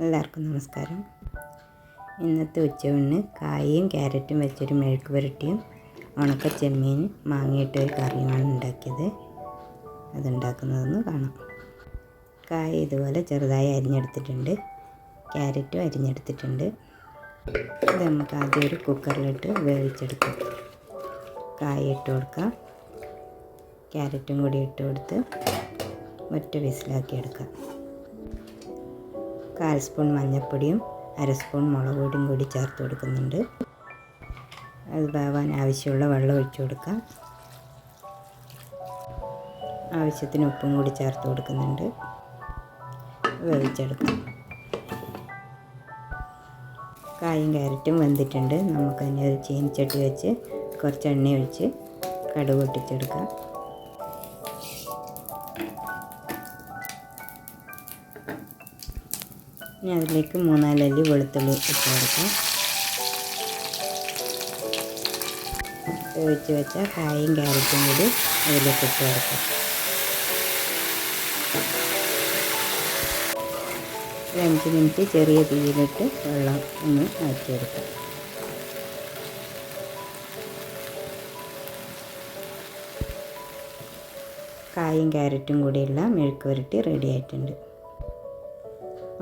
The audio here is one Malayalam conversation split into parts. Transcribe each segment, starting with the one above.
എല്ലാവർക്കും നമസ്കാരം. ഇന്നത്തെ ഉച്ചയൂണിന് കായയും ക്യാരറ്റും വെച്ചൊരു മെഴുക്ക് പുരട്ടിയും ഉണക്ക ചെമ്മീൻ മാങ്ങയിട്ട് ഒരു കറിയുമാണ് ഉണ്ടാക്കിയത്. അതുണ്ടാക്കുന്നതെന്ന് കാണാം. കായ ഇതുപോലെ ചെറുതായി അരിഞ്ഞെടുത്തിട്ടുണ്ട്. ക്യാരറ്റും അരിഞ്ഞെടുത്തിട്ടുണ്ട്. ഇത് നമുക്ക് ആദ്യം ഒരു കുക്കറിലിട്ട് വേവിച്ചെടുക്കാം. കായ ഇട്ട് കൊടുക്കാം. ക്യാരറ്റും കൂടി ഇട്ട് കൊടുത്ത് ഒറ്റ വിസിലാക്കി എടുക്കാം. കാൽ സ്പൂൺ മഞ്ഞൾപ്പൊടിയും അര സ്പൂൺ മുളക് പൊടിയും കൂടി ചേർത്ത് കൊടുക്കുന്നുണ്ട്. അത് വേവാൻ ആവശ്യമുള്ള വെള്ളം ഒഴിച്ചു കൊടുക്കാം. ആവശ്യത്തിന് ഉപ്പും കൂടി ചേർത്ത് കൊടുക്കുന്നുണ്ട്. വേവിച്ചെടുക്കാം. കായും ക്യാരറ്റും വെന്തിട്ടുണ്ട്. നമുക്ക് തന്നെ ഒരു ചീനിച്ചട്ടി വെച്ച് കുറച്ച് എണ്ണ ഒഴിച്ച് കടുക് പൊട്ടിച്ചെടുക്കാം. ഇനി അതിലേക്ക് മൂന്നാലല്ലി വെളുത്തുള്ളി ഇട്ട് കൊടുക്കാം. ഒഴിച്ച് വെച്ച കായും ക്യാരറ്റും കൂടി അതിലേക്ക് ഇട്ട് കൊടുക്കാം. ഒരു അഞ്ച് മിനിറ്റ് ചെറിയ തീയിലിട്ട് വെള്ളം ഒന്ന് ആക്കിയെടുക്കാം കായും ക്യാരറ്റും കൂടിയുള്ള മെഴുക്ക് പുരട്ടി റെഡി ആയിട്ടുണ്ട്.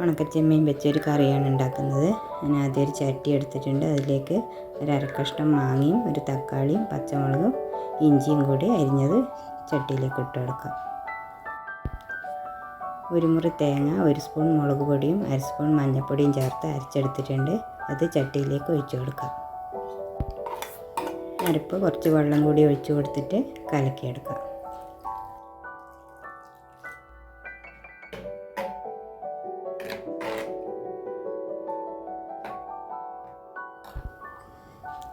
ഉണക്കച്ചെമ്മീൻ വെച്ചൊരു കറിയാണ് ഉണ്ടാക്കുന്നത്. ഞാൻ ആദ്യം ഒരു ചട്ടി എടുത്തിട്ടുണ്ട്. അതിലേക്ക് ഒരു അരക്കഷ്ണം മാങ്ങയും ഒരു തക്കാളിയും പച്ചമുളകും ഇഞ്ചിയും കൂടി അരിഞ്ഞത് ചട്ടിയിലേക്ക് ഇട്ട് കൊടുക്കാം. ഒരു മുറി തേങ്ങ ഒരു സ്പൂൺ മുളക് പൊടിയും അര സ്പൂൺ മഞ്ഞൾപ്പൊടിയും ചേർത്ത് അരച്ചെടുത്തിട്ടുണ്ട്. അത് ചട്ടിയിലേക്ക് ഒഴിച്ചു കൊടുക്കാം. അരപ്പ് കുറച്ച് വെള്ളം കൂടി ഒഴിച്ചു കൊടുത്തിട്ട് കലക്കിയെടുക്കാം.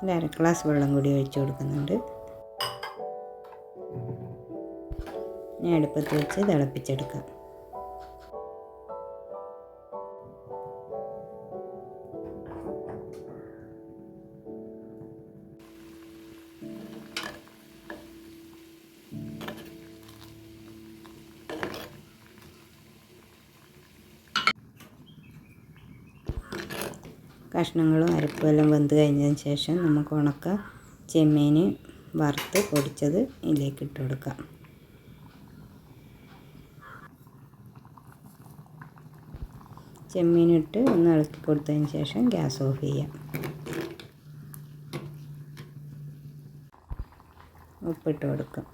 ഒരു അര ഗ്ലാസ് വെള്ളം കൂടി ഒഴിച്ചു കൊടുക്കുന്നുണ്ട്. ഞാൻ അടുപ്പത്ത് വെച്ച് തിളപ്പിച്ചെടുക്കാം. കഷ്ണങ്ങളും അരപ്പും എല്ലാം വെന്ത് കഴിഞ്ഞതിന് ശേഷം നമുക്ക് ഉണക്ക ചെമ്മീൻ വറുത്ത് പൊടിച്ചത് ഇതിലേക്ക് ഇട്ട് കൊടുക്കാം. ചെമ്മീനിട്ട് ഒന്ന് ഇളക്കി കൊടുത്തതിന് ശേഷം ഗ്യാസ് ഓഫ് ചെയ്യാം. ഉപ്പിട്ട് കൊടുക്കാം.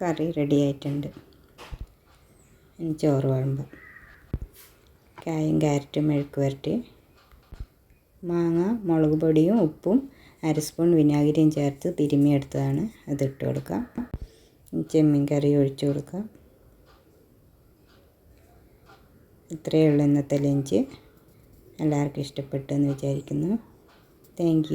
കറി റെഡി ആയിട്ടുണ്ട്. ഇനി ചോറ് വിളമ്പാം. കായും ക്യാരറ്റും മെഴുക്ക് വരട്ടി. മാങ്ങ മുളക് പൊടിയും ഉപ്പും അര സ്പൂൺ വിനാഗിരിയും ചേർത്ത് തിരുമ്മിയെടുത്തതാണ് അതിട്ട് കൊടുക്കാം. ചെമ്മീൻ കറി ഒഴിച്ചു കൊടുക്കാം. ഇത്രയേ ഉള്ളൂ ഇന്നത്തെ ലഞ്ച്. എല്ലാവർക്കും ഇഷ്ടപ്പെട്ടെന്ന് വിചാരിക്കുന്നു. താങ്ക്